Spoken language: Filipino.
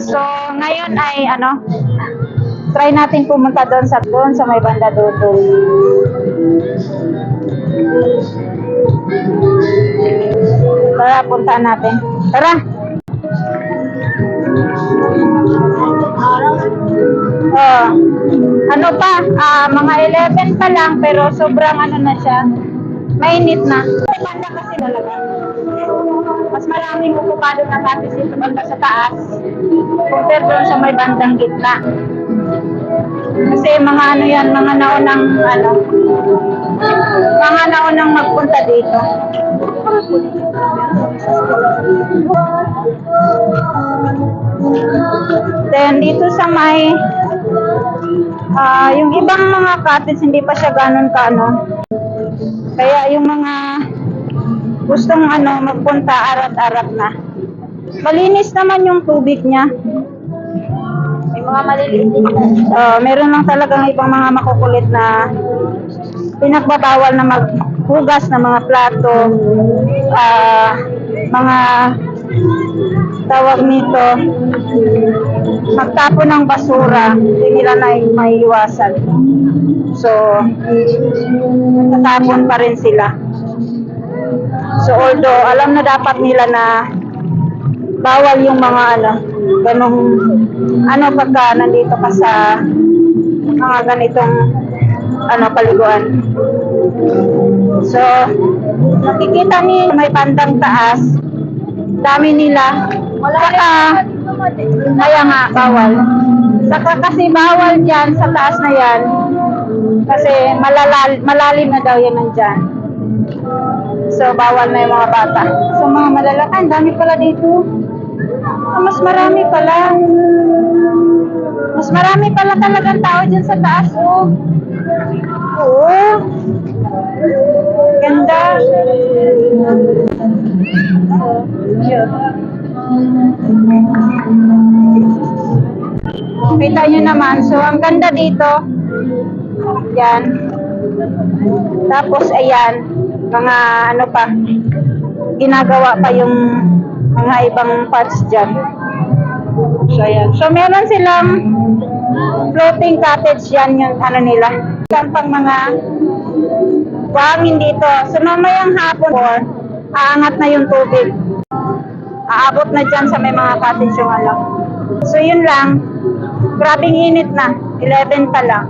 So, ngayon ay ano, try natin pumunta doon sa doon sa may banda doon. Tara, puntaan natin. Tara! Oh, ano pa, ah, mga 11 pa lang, pero sobrang ano na siya, mainit na. May banda kasi talaga. Mas maraming okupado na natin dito banda sa taas, compare doon sa may bandang gitna. Kasi mga ano yan, mga naunang ano, mga naunang magpunta dito. Then dito sa may ah yung ibang mga cottage hindi pa siya ganun ka ano. Kaya yung mga gustong ano magpunta arat-arat na. Malinis naman yung tubig niya. May mga maliliit din. Uh, meron lang talagang ibang mga makukulit na pinagbabawal na maghugas ng mga plato, ah, mga tawag nito, magtapon ng basura, hindi nila na maiiwasan. So, tatapon pa rin sila. So, although alam na dapat nila na bawal yung mga ano, ganong, ano pagka nandito ka sa mga ganitong ano, paliguan. So, nakikita ni may bandang taas, dami nila. Saka, kaya nga, bawal. Saka kasi bawal dyan sa taas na yan. Kasi malalal, malalim na daw yan nandyan. So, bawal na yung mga bata. So, mga malalaki, ang dami pala dito. Ah, mas marami pala. Mas marami pala talagang tao dyan sa taas, oh. Oo. Ganda. Kita nyo naman. So, ang ganda dito. Yan. Tapos, ayan. Mga ano pa. Ginagawa pa yung mga ibang parts dyan. So, ayan. So, meron silang floating cottage yan yung ano nila. Yan pang mga buhangin dito. So, mamayang hapon or aangat na yung tubig. Aabot na dyan sa may mga cottage yung alam. So, yun lang. Grabing init na. 11 pa lang.